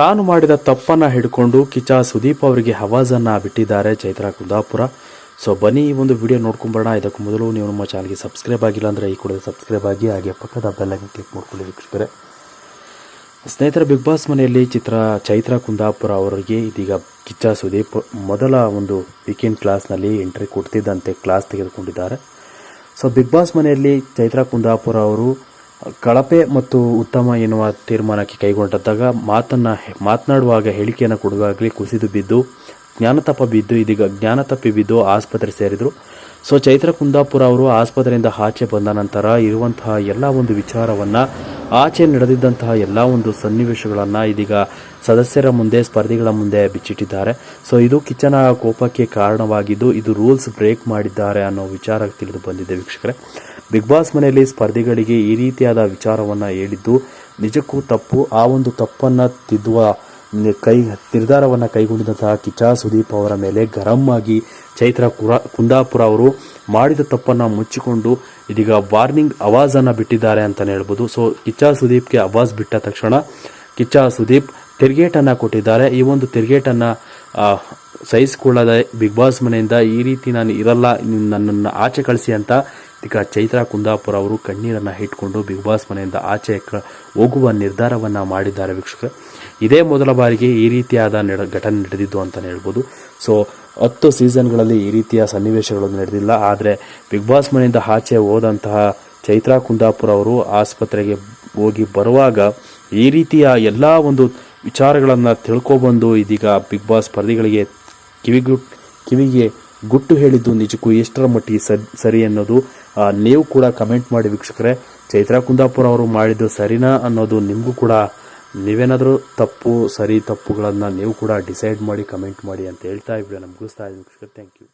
ತಾನು ಮಾಡಿದ ತಪ್ಪನ್ನ ಹಿಡ್ಕೊಂಡು ಕಿಚ್ಚ ಸುದೀಪ್ ಅವರಿಗೆ ಹವಾಜನ್ನು ಬಿಟ್ಟಿದ್ದಾರೆ ಚೈತ್ರ ಕುಂದಾಪುರ. ಸೊ ಬನ್ನಿ ಈ ಒಂದು ವಿಡಿಯೋ ನೋಡ್ಕೊಂಬರೋಣ. ಇದಕ್ಕೂ ಮೊದಲು ನೀವು ನಮ್ಮ ಚಾನಲ್ಗೆ ಸಬ್ಸ್ಕ್ರೈಬ್ ಆಗಿಲ್ಲ ಅಂದರೆ ಈ ಕೂಡ ಸಬ್ಸ್ಕ್ರೈಬ್ ಆಗಿ, ಹಾಗೆ ಪಕ್ಕದ ಬೆಲ್ಲೈಕನ್ ಕ್ಲಿಕ್ ಮಾಡ್ಕೊಳ್ಳಿ ವೀಕ್ಷಕರೇ. ಸ್ನೇಹಿತರ ಬಿಗ್ ಬಾಸ್ ಮನೆಯಲ್ಲಿ ಚಿತ್ರ ಚೈತ್ರ ಕುಂದಾಪುರ ಅವರಿಗೆ ಇದೀಗ ಕಿಚ್ಚ ಸುದೀಪ್ ಮೊದಲ ಒಂದು ವೀಕೆಂಡ್ ಕ್ಲಾಸ್ನಲ್ಲಿ ಎಂಟ್ರಿ ಕೊಡ್ತಿದ್ದಂತೆ ಕ್ಲಾಸ್ ತೆಗೆದುಕೊಂಡಿದ್ದಾರೆ. ಸೊ ಬಿಗ್ ಬಾಸ್ ಮನೆಯಲ್ಲಿ ಚೈತ್ರ ಕುಂದಾಪುರ ಅವರು ಕಳಪೆ ಮತ್ತು ಉತ್ತಮ ಎನ್ನುವ ತೀರ್ಮಾನಕ್ಕೆ ಕೈಗೊಂಡದ್ದಾಗ ಮಾತನ್ನ ಮಾತನಾಡುವಾಗ ಹೇಳಿಕೆಯನ್ನು ಕೊಡುವಾಗಲೇ ಕುಸಿದು ಬಿದ್ದು ಜ್ಞಾನತಪ್ಪ ಬಿದ್ದು, ಇದೀಗ ಜ್ಞಾನ ತಪ್ಪಿ ಬಿದ್ದು ಆಸ್ಪತ್ರೆ ಸೇರಿದರು. ಸೊ, ಚೈತ್ರ ಕುಂದಾಪುರ ಅವರು ಆಸ್ಪತ್ರೆಯಿಂದ ಆಚೆ ಬಂದ ನಂತರ ಇರುವಂತಹ ಎಲ್ಲ ಒಂದು ವಿಚಾರವನ್ನ, ಆಚೆ ನಡೆದಿದ್ದಂತಹ ಎಲ್ಲ ಒಂದು ಸನ್ನಿವೇಶಗಳನ್ನು ಇದೀಗ ಸದಸ್ಯರ ಮುಂದೆ, ಸ್ಪರ್ಧಿಗಳ ಮುಂದೆ ಬಿಚ್ಚಿಟ್ಟಿದ್ದಾರೆ. ಸೊ, ಇದು ಕಿಚ್ಚನ ಕೋಪಕ್ಕೆ ಕಾರಣವಾಗಿದ್ದು, ಇದು ರೂಲ್ಸ್ ಬ್ರೇಕ್ ಮಾಡಿದ್ದಾರೆ ಅನ್ನೋ ವಿಚಾರ ತಿಳಿದು ಬಂದಿದೆ ವೀಕ್ಷಕರೇ. ಬಿಗ್ ಬಾಸ್ ಮನೆಯಲ್ಲಿ ಸ್ಪರ್ಧಿಗಳಿಗೆ ಈ ರೀತಿಯಾದ ವಿಚಾರವನ್ನು ಹೇಳಿದ್ದು, ನಿಜಕ್ಕೂ ತಪ್ಪು. ಆ ಒಂದು ತಪ್ಪನ್ನು ತಿದ್ದುವ ಕೈ, ನಿರ್ಧಾರವನ್ನು ಕೈಗೊಂಡಿದ್ದಂತಹ ಕಿಚ್ಚ ಸುದೀಪ್ ಅವರ ಮೇಲೆ ಗರಂ ಆಗಿ ಚೈತ್ರ ಕುರ- ಕುಂದಾಪುರ ಅವರು ಮಾಡಿದ ತಪ್ಪನ್ನು ಮುಚ್ಚಿಕೊಂಡು ಇದೀಗ ವಾರ್ನಿಂಗ್ ಅವಾಜನ್ನು ಬಿಟ್ಟಿದ್ದಾರೆ ಅಂತಲೇ ಹೇಳ್ಬೋದು. ಸೊ ಕಿಚ್ಚ ಸುದೀಪ್ಗೆ ಅವಾಜ್ ಬಿಟ್ಟ ತಕ್ಷಣ ಕಿಚ್ಚ ಸುದೀಪ್ ತಿರ್ಗೇಟನ್ನು ಕೊಟ್ಟಿದ್ದಾರೆ. ಈ ಒಂದು ತಿರ್ಗೇಟನ್ನು ಸಹಿಸಿಕೊಳ್ಳದೆ ಬಿಗ್ ಬಾಸ್ ಮನೆಯಿಂದ ಈ ರೀತಿ ನಾನು ಇರಲ್ಲ, ನೀನು ನನ್ನನ್ನು ಆಚೆ ಕಳಿಸಿ ಅಂತ ಈಗ ಚೈತ್ರ ಕುಂದಾಪುರ ಅವರು ಕಣ್ಣೀರನ್ನು ಇಟ್ಕೊಂಡು ಬಿಗ್ ಬಾಸ್ ಮನೆಯಿಂದ ಆಚೆ ಹೋಗುವ ನಿರ್ಧಾರವನ್ನು ಮಾಡಿದ್ದಾರೆ ವೀಕ್ಷಕರು. ಇದೇ ಮೊದಲ ಬಾರಿಗೆ ಈ ರೀತಿಯಾದ ನಡ, ಘಟನೆ ನಡೆದಿದ್ದು ಅಂತಲೇ ಹೇಳ್ಬೋದು. ಸೊ, ಹತ್ತು ಸೀಸನ್ಗಳಲ್ಲಿ ಈ ರೀತಿಯ ಸನ್ನಿವೇಶಗಳು ನಡೆದಿಲ್ಲ. ಆದರೆ ಬಿಗ್ ಬಾಸ್ ಮನೆಯಿಂದ ಆಚೆ ಹೋದಂತಹ ಚೈತ್ರ ಕುಂದಾಪುರ ಅವರು ಆಸ್ಪತ್ರೆಗೆ ಹೋಗಿ ಬರುವಾಗ ಈ ರೀತಿಯ ಎಲ್ಲ ಒಂದು ವಿಚಾರಗಳನ್ನು ತಿಳ್ಕೊಬಂದು ಇದೀಗ ಬಿಗ್ ಬಾಸ್ ಸ್ಪರ್ಧಿಗಳಿಗೆ ಕಿವಿಗು, ಕಿವಿಗೆ ಗುಟ್ಟು ಹೇಳಿದ್ದು ನಿಜಕ್ಕೂ ಎಷ್ಟರ ಮಟ್ಟಿಗೆ ಸರಿ ಅನ್ನೋದು ನೀವು ಕೂಡ ಕಮೆಂಟ್ ಮಾಡಿ ವೀಕ್ಷಕರೇ. ಚೈತ್ರ ಕುಂದಾಪುರ ಅವರು ಮಾಡಿದ್ದು ಸರಿನಾ ಅನ್ನೋದು ನಿಮಗೂ ಕೂಡ ನೀವೇನಾದರೂ ತಪ್ಪು, ಸರಿ ತಪ್ಪುಗಳನ್ನು ನೀವು ಕೂಡ ಡಿಸೈಡ್ ಮಾಡಿ ಕಮೆಂಟ್ ಮಾಡಿ ಅಂತ ಹೇಳ್ತಾ ಇದ್ದೀವಿ ನಮ್ಗೆ ಮುಗಿಸ್ತಾ ಇದ್ದೀವಿ ವೀಕ್ಷಕರೇ. Thank you